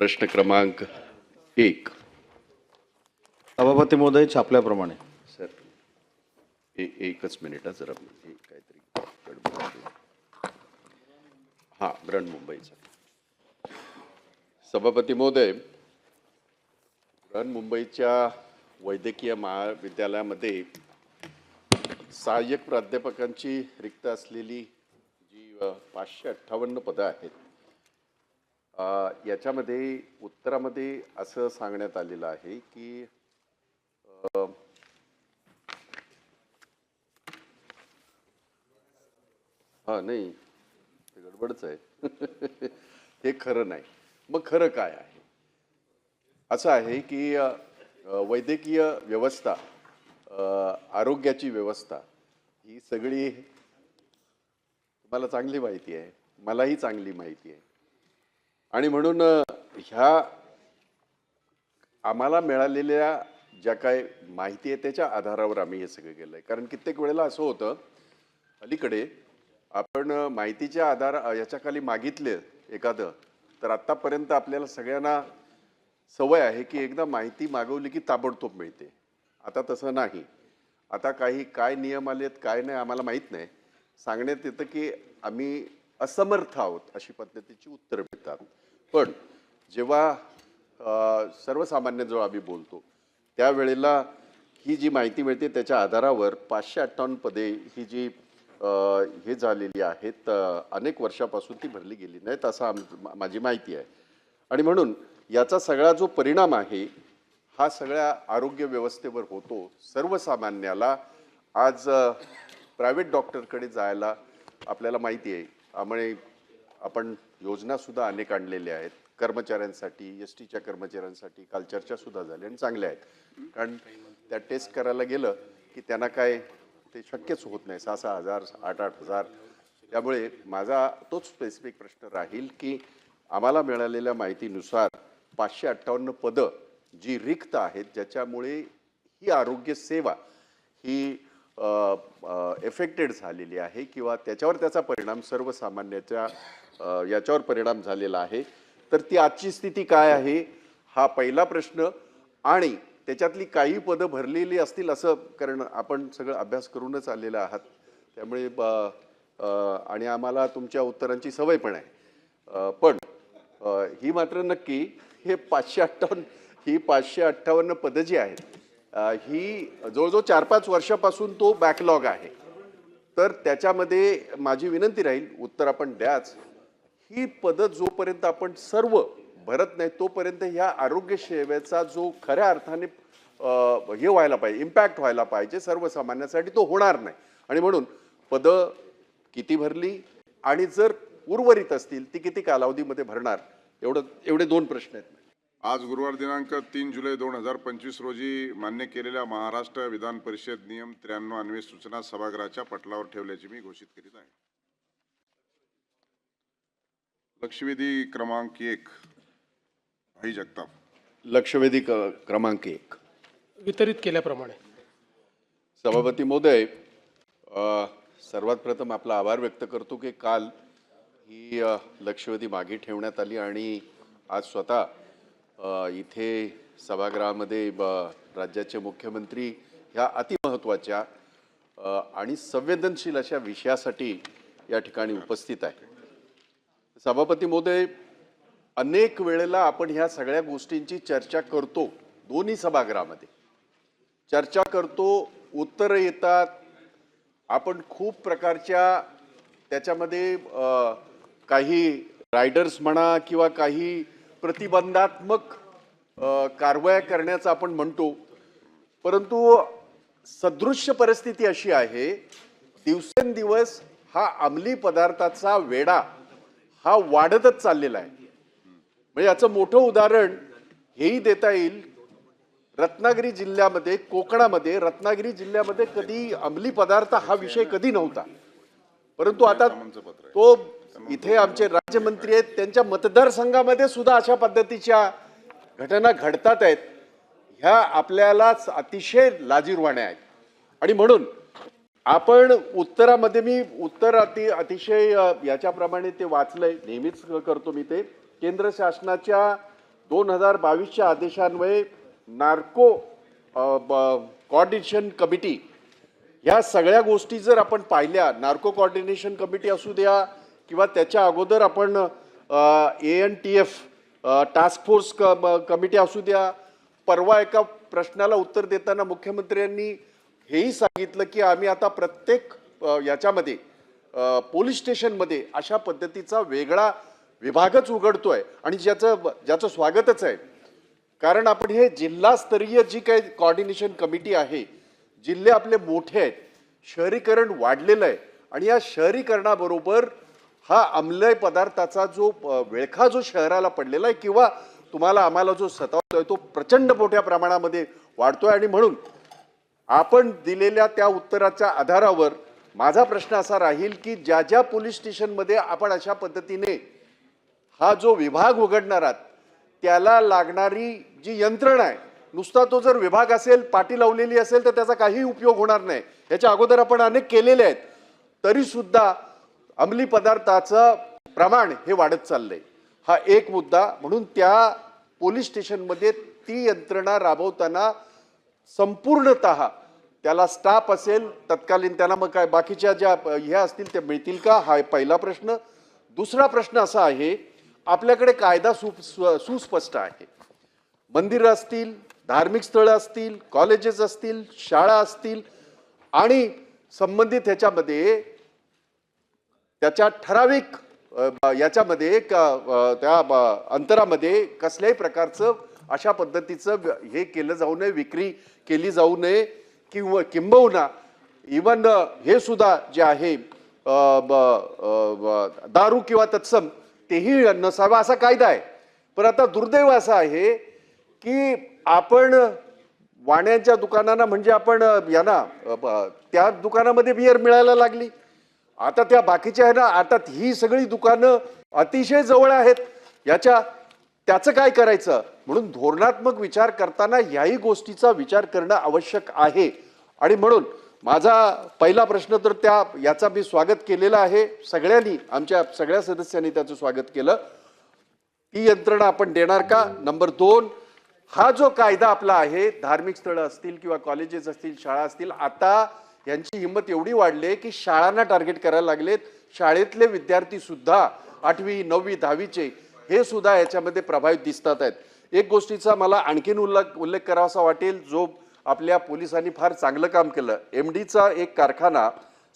प्रश्न क्रमांक एक. सभापती महोदय छापल्याप्रमाणे. सर ए एकच मिनिट जरा काहीतरी. हां ब्रन मुंबईचा. सभापती महोदय ब्रन मुंबईच्या वैद्यकीय महाविद्यालयामध्ये सहाय्यक प्राध्यापकांची रिक्त असलेली जी पाचशे अठ्ठावन्न पदं आहेत याच्यामध्ये उत्तरामध्ये असं सांगण्यात आलेलं आहे की हा नाही ते गडबडच आहे. हे खरं नाही. मग खरं काय आहे? असं आहे की वैद्यकीय व्यवस्था आरोग्याची व्यवस्था ही सगळी तुम्हाला चांगली माहिती आहे मलाही चांगली माहिती आहे. आणि म्हणून ह्या आम्हाला मिळालेल्या ज्या काय माहिती आहे त्याच्या आधारावर आम्ही हे सगळं केलं आहे कारण कित्येक वेळेला असं होतं अलीकडे आपण माहितीच्या आधार याच्याखाली मागितले एखादं तर आत्तापर्यंत आपल्याला सगळ्यांना सवय आहे की एकदा माहिती मागवली की ताबडतोब मिळते. आता तसं नाही. आता काही काय नियम आलेत काय नाही आम्हाला माहीत नाही. सांगण्यात येतं की आम्ही असमर्थ आहोत अशी पद्धतीची उत्तरं मिळतात. पण जेव्हा सर्वसामान्य जो आम्ही बोलतो त्यावेळेला ही जी माहिती मिळते त्याच्या आधारावर पाचशे अठ्ठावन्न पदे ही जी हे झालेली आहेत अनेक वर्षापासून ती भरली गेली नाहीत असं आम माझी माहिती आहे. आणि म्हणून याचा सगळा जो परिणाम आहे हा सगळ्या आरोग्य व्यवस्थेवर होतो. सर्वसामान्याला आज प्रायव्हेट डॉक्टरकडे जायला आपल्याला माहिती आहे. त्यामुळे आपण योजनासुद्धा अनेक आणलेल्या आहेत. कर्मचाऱ्यांसाठी एस टीच्या कर्मचाऱ्यांसाठी काल चर्चासुद्धा झाली आणि चांगल्या आहेत. कारण त्या टेस्ट करायला गेलं की त्यांना काय ते शक्यच होत नाही. सहा सहा हजार आठ आठ हजार. त्यामुळे माझा तोच स्पेसिफिक प्रश्न राहील की आम्हाला मिळालेल्या माहितीनुसार पाचशे अठ्ठावन्न पदं जी रिक्त आहेत ज्याच्यामुळे ही आरोग्य सेवा ही एफेक्टेड झालेली आहे किंवा त्याच्यावर त्याचा परिणाम सर्वसामान्याच्या याच्यावर परिणाम झालेला आहे. तर ती आजची स्थिती काय आहे? हा पहिला प्रश्न. आणि त्याच्यातली काही पदं भरलेली असतील असं कारण आपण सगळं अभ्यास करूनच आलेलं आहात. त्यामुळे ब- आणि आम्हाला तुमच्या उत्तरांची सवय पण आहे. पण ही मात्र नक्की हे पाचशे अठ्ठावन्न ही पाचशे अठ्ठावन्न पदं जी आहेत ही जवळजवळ चार पाच वर्षापासून तो बॅकलॉग आहे. तर त्याच्यामध्ये माझी विनंती राहील उत्तर आपण द्याच. ही पदं जोपर्यंत आपण सर्व भरत नाही तोपर्यंत ह्या आरोग्य सेवेचा जो खऱ्या अर्थाने हे व्हायला पाहिजे इम्पॅक्ट व्हायला पाहिजे सर्वसामान्यांसाठी तो होणार नाही. आणि म्हणून पदं किती भरली आणि जर उर्वरित असतील ती किती कालावधीमध्ये भरणार एवढं एवढे दोन प्रश्न आहेत. आज गुरुवार दिनांक तीन जुलै दोन हजार पंचवीस रोजी मान्य केलेल्या महाराष्ट्र विधान परिषद नियम त्र्याण्णव अन्वे सूचना सभागृहाच्या पटलावर ठेवल्याची मी घोषित करीत आहे. लक्षवेधी क्रमांक एक भाई जगताप. लक्षवेधी क- क्रमांक एक. वितरित केल्याप्रमाणे. सभापती महोदय अ, सर्वात प्रथम आपला आभार व्यक्त करतो की काल ही लक्षवेधी मागे ठेवण्यात आली आणि आज स्वतः इथे सभागृहामध्ये ब- राज्याचे मुख्यमंत्री ह्या अतिमहत्त्वाच्या आणि संवेदनशील अशा विषयासाठी या ठिकाणी उपस्थित आहे. सभापती महोदय अनेक वेळेला आपण ह्या सगळ्या गोष्टींची चर्चा करतो दोन्ही सभागृहामध्ये. चर्चा करतो उत्तरं येतात आपण खूप प्रकारच्या त्याच्यामध्ये काही रायडर्स म्हणा किंवा काही प्रतिबंधात्मक कारवाया करण्याचं आपण म्हणतो. परंतु सदृश्य परिस्थिती अशी आहे दिवसेंदिवस हा अंमली पदार्थाचा वेडा हा वाढतच चाललेला आहे. म्हणजे याचं मोठं उदाहरण हेही देता येईल. रत्नागिरी जिल्ह्यामध्ये कोकणामध्ये रत्नागिरी जिल्ह्यामध्ये कधी अंमली पदार्थ हा विषय कधी नव्हता. परंतु आता तो इथे आमचे राज्यमंत्री आहेत त्यांच्या मतदारसंघामध्ये सुद्धा अशा पद्धतीच्या घटना घडतात आहेत. ह्या आपल्यालाच अतिशय लाजीरवाण्या आहेत. आणि म्हणून आपण उत्तरामध्ये मी उत्तर अति अतिशय याच्याप्रमाणे ते वाचलंय नेहमीच करतो मी ते. केंद्र शासनाच्या दोन हजार बावीसच्या आदेशान्वये नार्को कॉर्डिनेशन कमिटी ह्या सगळ्या गोष्टी जर आपण पाहिल्या नार्को कॉर्डिनेशन कमिटी असू द्या किंवा त्याच्या अगोदर आपण A N T F task force क कमिटी असू द्या परवा एका प्रश्नाला उत्तर देताना मुख्यमंत्र्यांनी हेही सांगितलं की आम्ही आता प्रत्येक याच्यामध्ये पोलीस स्टेशनमध्ये अशा पद्धतीचा वेगळा विभागच उघडतो आहे आणि ज्याचं ज्याचं स्वागतच आहे. कारण आपण हे जिल्हास्तरीय जी काही कॉर्डिनेशन कमिटी आहे जिल्हे आपले मोठे आहेत शहरीकरण वाढलेलं आहे आणि या शहरीकरणाबरोबर हा अमलय पदार्थाचा जो वेळखा विळखा जो शहराला पडलेला आहे किंवा तुम्हाला आम्हाला जो सतावतोय तो प्रचंड मोठ्या प्रमाणामध्ये वाढतोय आणि म्हणून आपण दिलेल्या त्या उत्तराच्या आधारावर माझा प्रश्न असा राहील की ज्या ज्या पोलीस स्टेशनमध्ये आपण अशा पद्धतीने हा जो विभाग उघडणार आहात त्याला लागणारी जी यंत्रणा आहे नुसता तो जर विभाग असेल पाठी लावलेली असेल तर त्याचा काही उपयोग होणार नाही. याच्या अगोदर आपण अनेक केलेले आहेत. तरीसुद्धा अंमली पदार्थाचं प्रमाण हे वाढत चाललंय. हा एक मुद्दा म्हणून त्या पोलीस स्टेशनमध्ये ती यंत्रणा राबवताना संपूर्णत त्याला स्टाफ असेल तत्कालीन त्यांना मग काय बाकीच्या ज्या ह्या असतील त्या मिळतील का? हा पहिला प्रश्न. दुसरा प्रश्न असा आहे आपल्याकडे कायदा सु- सुस्पष्ट आहे. मंदिरं असतील धार्मिक स्थळं असतील कॉलेजेस असतील शाळा असतील आणि संबंधित ह्याच्यामध्ये त्याच्या ठराविक याच्यामध्ये त्या ब- अंतरामध्ये कसल्याही प्रकारचं अशा पद्धतीचं हे केलं जाऊ नये विक्री केली जाऊ नये किंवा किंबहुना इवन हे सुद्धा जे आहे दारू किंवा तत्सम तेही नसावा असा कायदा आहे. पण आता दुर्दैव असं आहे की आपण वाण्यांच्या दुकानांना म्हणजे आपण यांना त्या दुकानामध्ये बियर मिळायला लागली. आता त्या बाकीच्या आहे ना आता ही सगळी दुकानं अतिशय जवळ आहेत. याच्या त्याचं काय करायचं? म्हणून धोरणात्मक विचार करताना याही गोष्टीचा विचार करणं आवश्यक आहे. आणि म्हणून माझा पहिला प्रश्न तर त्या याचा मी स्वागत केलेला आहे. सगळ्यांनी आमच्या सगळ्या सदस्यांनी त्याचं स्वागत केलं. ती यंत्रणा आपण देणार का? नंबर दोन हा जो कायदा आपला आहे धार्मिक स्थळं असतील किंवा कॉलेजेस असतील शाळा असतील आता यांची हिंमत एवढी वाढली की शाळांना टार्गेट करायला लागलेत. शाळेतले विद्यार्थी सुद्धा आठवी नववी दहावीचे हे सुद्धा याच्यामध्ये प्रभावित दिसतात आहेत. एक गोष्टीचा मला आणखीन उल्लेख उल्लेख करावासा वाटेल जो आपल्या पोलिसांनी फार चांगलं काम केलं. एम डीचा एक कारखाना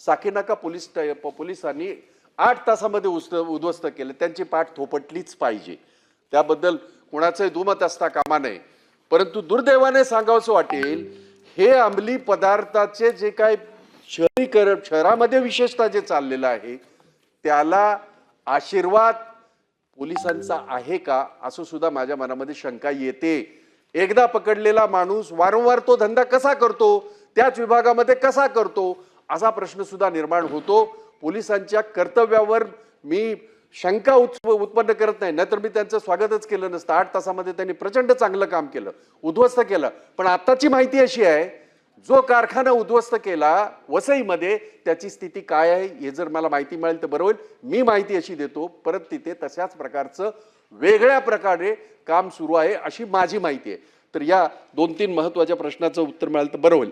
साकीनाका पोलीस पोलिसांनी आठ तासामध्ये उस्त उद्ध्वस्त केलं. त्यांची पाठ थोपटलीच पाहिजे. त्याबद्दल कुणाचंही दुमत असता कामा नये. परंतु दुर्दैवाने सांगावंसं वाटेल हे अंमली पदार्थाचे जे काय शहरीकरण शहरामध्ये विशेषतः जे चाललेलं आहे त्याला आशीर्वाद पोलिसांचा आहे का? असं सुद्धा माझ्या मनामध्ये शंका येते. एकदा पकडलेला माणूस वारंवार तो धंदा कसा करतो? त्याच विभागामध्ये कसा करतो? असा प्रश्न सुद्धा निर्माण होतो. पोलिसांच्या कर्तव्यावर मी शंका उत्प उत्पन्न करत नाही. नाहीतर मी त्यांचं स्वागतच केलं नसतं. आठ तासामध्ये त्यांनी प्रचंड चांगलं काम केलं. उद्ध्वस्त केलं. पण आताची माहिती अशी आहे जो कारखाना उद्ध्वस्त केला वसईमध्ये त्याची स्थिती काय आहे हे जर मला माहिती मिळेल तर बरं होईल. मी माहिती अशी देतो परत तिथे तशाच प्रकारचं वेगळ्या प्रकारे काम सुरू आहे अशी माझी माहिती आहे. तर या दोन तीन महत्त्वाच्या प्रश्नाचं उत्तर मिळालं तर बरं होईल.